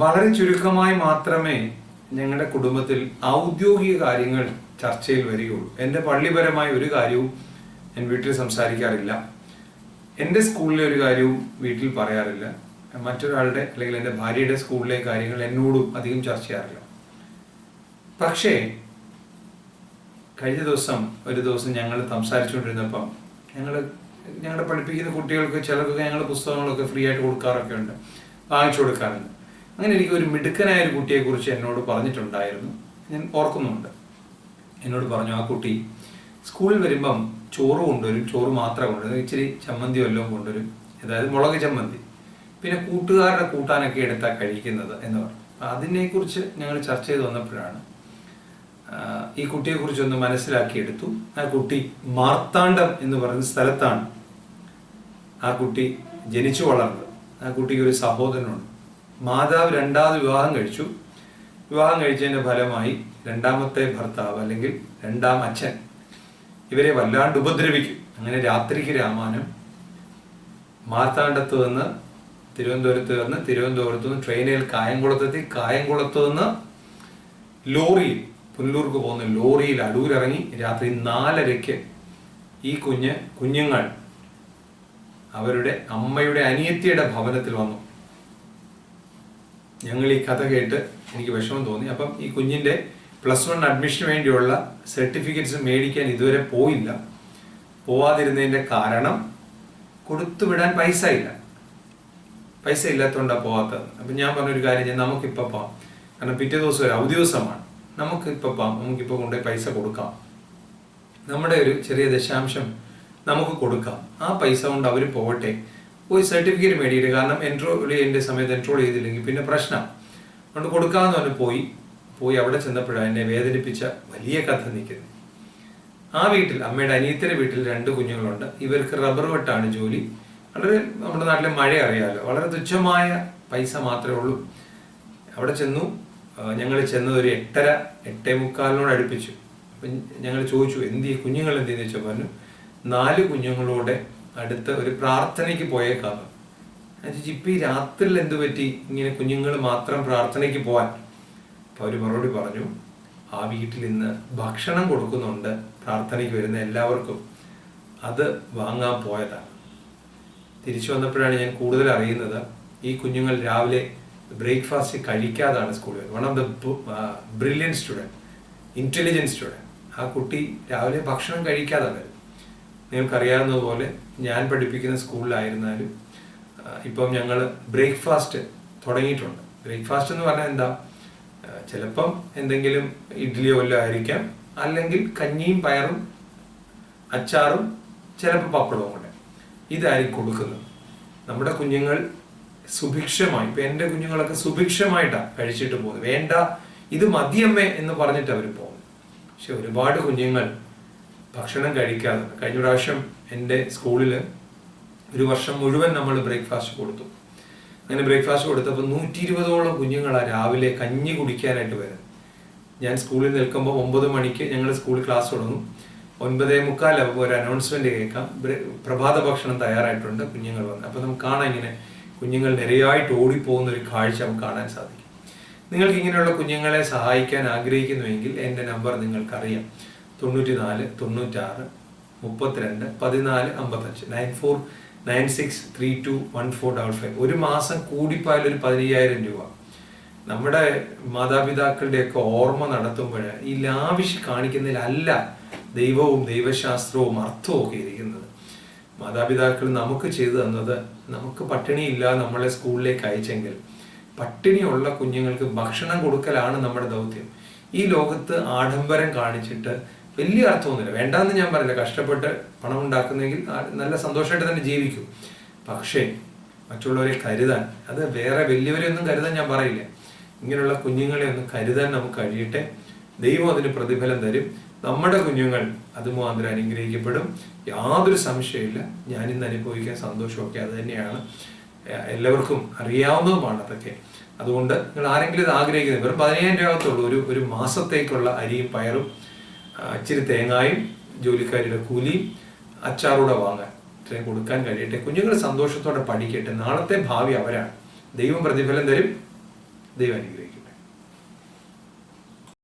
വളരെ ചുരുക്കമായി മാത്രമേ ഞങ്ങളുടെ കുടുംബത്തിൽ ഔദ്യോഗിക കാര്യങ്ങൾ ചർച്ചയിൽ വരികയുള്ളൂ. എന്റെ പള്ളിപരമായ ഒരു കാര്യവും ഞാൻ വീട്ടിൽ സംസാരിക്കാറില്ല. എന്റെ സ്കൂളിലെ ഒരു കാര്യവും വീട്ടിൽ പറയാറില്ല. മറ്റൊരാളുടെ അല്ലെങ്കിൽ എന്റെ ഭാര്യയുടെ സ്കൂളിലെ കാര്യങ്ങൾ എന്നോടും അധികം ചർച്ച ചെയ്യാറില്ല. പക്ഷേ കഴിഞ്ഞ ദിവസം ഒരു ദിവസം ഞങ്ങൾ സംസാരിച്ചുകൊണ്ടിരുന്നപ്പം ഞങ്ങൾ ഞങ്ങളുടെ പഠിപ്പിക്കുന്ന കുട്ടികൾക്ക് ചിലർക്ക് ഞങ്ങൾ പുസ്തകങ്ങളൊക്കെ ഫ്രീ ആയിട്ട് കൊടുക്കാറൊക്കെ ഉണ്ട്. വാങ്ങിച്ചു കൊടുക്കാറുണ്ട്. അങ്ങനെ എനിക്ക് ഒരു മിടുക്കനായ ഒരു കുട്ടിയെക്കുറിച്ച് എന്നോട് പറഞ്ഞിട്ടുണ്ടായിരുന്നു. ഞാൻ ഓർക്കുന്നുണ്ട്. എന്നോട് പറഞ്ഞു ആ കുട്ടി സ്കൂളിൽ വരുമ്പം ചോറ് കൊണ്ടുവരും ചോറ് മാത്രം കൊണ്ടുവരും. ഇച്ചിരി ചമ്മന്തി വല്ലതും കൊണ്ടുവരും. അതായത് മുളക് ചമ്മന്തി. പിന്നെ കൂട്ടുകാരുടെ കൂട്ടാനൊക്കെ എടുത്താൽ കഴിക്കുന്നത് എന്ന് പറഞ്ഞു. അതിനെക്കുറിച്ച് ഞങ്ങൾ ചർച്ച ചെയ്ത് വന്നപ്പോഴാണ് ഈ കുട്ടിയെക്കുറിച്ചൊന്ന് മനസ്സിലാക്കിയെടുത്തു. ആ കുട്ടി മാർത്താണ്ഡം എന്ന് പറയുന്ന സ്ഥലത്താണ് ആ കുട്ടി ജനിച്ചു വളർന്നത്. ആ കുട്ടിക്ക് ഒരു സഹോദരനുണ്ട്. മാതാവ് രണ്ടാമത് വിവാഹം കഴിച്ചു. വിവാഹം കഴിച്ചതിന്റെ ഫലമായി രണ്ടാമത്തെ ഭർത്താവ് അല്ലെങ്കിൽ രണ്ടാം അച്ഛൻ ഇവരെ വല്ലാണ്ട് ഉപദ്രവിക്കും. അങ്ങനെ രാത്രിക്ക് രാമാനം മാർത്താണ്ഡത്ത് നിന്ന് തിരുവനന്തപുരത്ത് വന്ന് തിരുവനന്തപുരത്ത് നിന്ന് ട്രെയിനിൽ കായംകുളത്തെത്തി. കായംകുളത്ത് നിന്ന് ലോറിയിൽ പുനലൂർക്ക് പോകുന്ന ലോറിയിൽ അടൂരിറങ്ങി രാത്രി നാലരയ്ക്ക് ഈ കുഞ്ഞ് കുഞ്ഞുങ്ങൾ അവരുടെ അമ്മയുടെ അനിയത്തിയുടെ ഭവനത്തിൽ വന്നു. ഞങ്ങൾ ഈ കഥ കേട്ട് എനിക്ക് വിഷമം തോന്നി. അപ്പം ഈ കുഞ്ഞിന്റെ പ്ലസ് വൺ അഡ്മിഷന് വേണ്ടിയുള്ള സർട്ടിഫിക്കറ്റ്സ് മേടിക്കാൻ ഇതുവരെ പോയില്ല. പോവാതിരുന്നതിന്റെ കാരണം കൊടുത്തു വിടാൻ പൈസ ഇല്ല. പൈസ ഇല്ലാത്തതുകൊണ്ടാണ് പോവാത്തത്. അപ്പം ഞാൻ പറഞ്ഞൊരു കാര്യം ഞാൻ നമുക്കിപ്പോൾ പോവാം. കാരണം പിറ്റേ ദിവസം ഒരു അവധി ദിവസമാണ്. നമുക്കിപ്പോൾ പോവാം. നമുക്കിപ്പോൾ കൊണ്ടുപോയി പൈസ കൊടുക്കാം. നമ്മുടെ ഒരു ചെറിയ ദശാംശം നമുക്ക് കൊടുക്കാം. ആ പൈസ കൊണ്ട് അവർ പോകട്ടെ. പോയി സർട്ടിഫിക്കറ്റ് മേടിയിട്ട് കാരണം എൻട്രോ ചെയ്യേണ്ട സമയത്ത് എൻട്രോൾ ചെയ്തില്ലെങ്കിൽ പിന്നെ പ്രശ്നം. അതുകൊണ്ട് കൊടുക്കാമെന്ന് പറഞ്ഞ് പോയി. പോയി അവിടെ ചെന്നപ്പോഴാണ് എന്നെ വേദനിപ്പിച്ച വലിയ കഥ നിൽക്കുന്നത്. ആ വീട്ടിൽ അമ്മയുടെ അനിയത്തിന്റെ വീട്ടിൽ രണ്ട് കുഞ്ഞുങ്ങളുണ്ട്. ഇവർക്ക് റബ്ബർ വെട്ടാണ് ജോലി. വളരെ നമ്മുടെ നാട്ടിലെ മഴ അറിയാമല്ലോ വളരെ തുച്ഛമായ പൈസ മാത്രമേ ഉള്ളൂ. അവിടെ ചെന്നു. ഞങ്ങൾ ചെന്നത് ഒരു എട്ടര എട്ടേ മുക്കാലിനോട് അടുപ്പിച്ചു. അപ്പം ഞങ്ങൾ ചോദിച്ചു എന്ത് ഈ കുഞ്ഞുങ്ങൾ എന്ത് ചെയ്യുന്നു വെച്ചാൽ പറഞ്ഞു നാല് കുഞ്ഞുങ്ങളോടെ അടുത്ത് ഒരു പ്രാർത്ഥനയ്ക്ക് പോയേക്കാം. ഞാൻ ചോദിച്ചു ഇപ്പം ഈ രാത്രിയിൽ എന്ത് പറ്റി? ഇങ്ങനെ കുഞ്ഞുങ്ങൾ മാത്രം പ്രാർത്ഥനയ്ക്ക് പോവാൻ. അപ്പോൾ അവർ മറുപടി പറഞ്ഞു ആ വീട്ടിൽ ഇന്ന് ഭക്ഷണം കൊടുക്കുന്നുണ്ട് പ്രാർത്ഥനയ്ക്ക് വരുന്ന എല്ലാവർക്കും. അത് വാങ്ങാൻ പോയതാണ്. തിരിച്ചു വന്നപ്പോഴാണ് ഞാൻ കൂടുതൽ അറിയുന്നത് ഈ കുഞ്ഞുങ്ങൾ രാവിലെ ബ്രേക്ക്ഫാസ്റ്റ് കഴിക്കാതാണ് സ്കൂളിൽ one of the brilliant student intelligent student ആ കുട്ടി രാവിലെ ഭക്ഷണം കഴിക്കാതാണ് വരുന്നത് നിങ്ങൾക്കറിയാവുന്നതുപോലെ ഞാൻ പഠിപ്പിക്കുന്ന സ്കൂളിലായിരുന്നാലും ഇപ്പം ഞങ്ങൾ ബ്രേക്ക്ഫാസ്റ്റ് തുടങ്ങിയിട്ടുണ്ട്. ബ്രേക്ക്ഫാസ്റ്റ് എന്ന് പറഞ്ഞാൽ എന്താ? ചിലപ്പം എന്തെങ്കിലും ഇഡ്ഡലിയോ വല്ലതും ആയിരിക്കാം. അല്ലെങ്കിൽ കഞ്ഞിയും പയറും അച്ചാറും ചിലപ്പോൾ പപ്പടവും കൂടെ. ഇതായിരിക്കും കൊടുക്കുന്നത്. നമ്മുടെ കുഞ്ഞുങ്ങൾ സുഭിക്ഷമായി ഇപ്പൊ എന്റെ കുഞ്ഞുങ്ങളൊക്കെ സുഭിക്ഷമായിട്ടാണ് കഴിച്ചിട്ട് പോകുന്നത്. വേണ്ട ഇത് മതിയമ്മേ എന്ന് പറഞ്ഞിട്ട് അവർ പോകും പക്ഷെ ഒരുപാട് കുഞ്ഞുങ്ങൾ ഭക്ഷണം കഴിക്കാതെ കഴിഞ്ഞ പ്രാവശ്യം എന്റെ സ്കൂളിൽ ഒരു വർഷം മുഴുവൻ നമ്മൾ ബ്രേക്ക്ഫാസ്റ്റ് കൊടുത്തു. അങ്ങനെ ബ്രേക്ക്ഫാസ്റ്റ് കൊടുത്തപ്പോൾ നൂറ്റി ഇരുപതോളം കുഞ്ഞുങ്ങളാണ് രാവിലെ കഞ്ഞി കുടിക്കാനായിട്ട് വരുന്നത് ഞാൻ സ്കൂളിൽ നിൽക്കുമ്പോൾ ഒമ്പത് മണിക്ക് ഞങ്ങൾ സ്കൂളിൽ ക്ലാസ് തുടങ്ങും. ഒൻപതേ മുക്കാലാകുമ്പോൾ ഒരു അനൗൺസ്മെന്റ് കേൾക്കാം. പ്രഭാത ഭക്ഷണം തയ്യാറായിട്ടുണ്ട് കുഞ്ഞുങ്ങൾ വന്ന്. അപ്പോൾ നമുക്ക് കാണാം ഇങ്ങനെ കുഞ്ഞുങ്ങൾ നിരയായിട്ട് ഓടിപ്പോകുന്ന ഒരു കാഴ്ച നമുക്ക് കാണാൻ സാധിക്കും. നിങ്ങൾക്ക് ഇങ്ങനെയുള്ള കുഞ്ഞുങ്ങളെ സഹായിക്കാൻ ആഗ്രഹിക്കുന്നുവെങ്കിൽ എന്റെ നമ്പർ നിങ്ങൾക്കറിയാം. തൊണ്ണൂറ്റി നാല് തൊണ്ണൂറ്റാറ് മുപ്പത്തിരണ്ട് പതിനാല് അമ്പത്തഞ്ച്. Nine four nine six three two one four double five ഒരു മാസം കൂടിപ്പോയാൽ ഒരു പതിനയ്യായിരം രൂപ. നമ്മുടെ മാതാപിതാക്കളുടെയൊക്കെ ഓർമ്മ നടത്തുമ്പോൾ ഈ ലാവിഷ് കാണിക്കുന്നതിലല്ല ദൈവവും ദൈവശാസ്ത്രവും അർത്ഥവും ഒക്കെ ഇരിക്കുന്നത്. മാതാപിതാക്കൾ നമുക്ക് ചെയ്തു തന്നത് നമുക്ക് പട്ടിണിയില്ല നമ്മളെ സ്കൂളിലേക്ക് അയച്ചെങ്കിൽ. പട്ടിണിയുള്ള കുഞ്ഞുങ്ങൾക്ക് ഭക്ഷണം കൊടുക്കലാണ് നമ്മുടെ ദൗത്യം. ഈ ലോകത്ത് ആഡംബരം കാണിച്ചിട്ട് വലിയ അർത്ഥമൊന്നുമില്ല. വേണ്ടാന്ന് ഞാൻ പറയില്ല കഷ്ടപ്പെട്ട് പണം ഉണ്ടാക്കുന്നെങ്കിൽ നല്ല സന്തോഷമായിട്ട് തന്നെ ജീവിക്കും. പക്ഷേ മറ്റുള്ളവരെ കരുതാൻ അത് വേറെ വലിയവരെയൊന്നും കരുതാൻ ഞാൻ പറയില്ല. ഇങ്ങനെയുള്ള കുഞ്ഞുങ്ങളെ ഒന്ന് കരുതാൻ നമുക്ക് കഴിയട്ടെ. ദൈവം അതിന് പ്രതിഫലം തരും. നമ്മുടെ കുഞ്ഞുങ്ങൾ അത് മുഖാന്തരം അനുഗ്രഹിക്കപ്പെടും. യാതൊരു സംശയമില്ല ഞാൻ ഇന്ന് അനുഭവിക്കാൻ സന്തോഷമൊക്കെ അത് തന്നെയാണ്. എല്ലാവർക്കും അറിയാവുന്നതുമാണ് അതൊക്കെ. അതുകൊണ്ട് നിങ്ങൾ ആരെങ്കിലും ഇത് ആഗ്രഹിക്കുന്നത് വെറും പതിനയ്യായിരം രൂപ ഒരു ഒരു മാസത്തേക്കുള്ള അരിയും പയറും ഇച്ചിരി തേങ്ങായും ജോലിക്കാരുടെ കൂലിയും അച്ചാറൂടെ വാങ്ങാൻ ഇത്രയും കൊടുക്കാൻ കഴിയട്ടെ. കുഞ്ഞുങ്ങൾ സന്തോഷത്തോടെ പഠിക്കട്ടെ. നാളത്തെ ഭാവി അവരാണ്. ദൈവം പ്രതിഫലം തരും. ദൈവം അനുഗ്രഹിക്കും.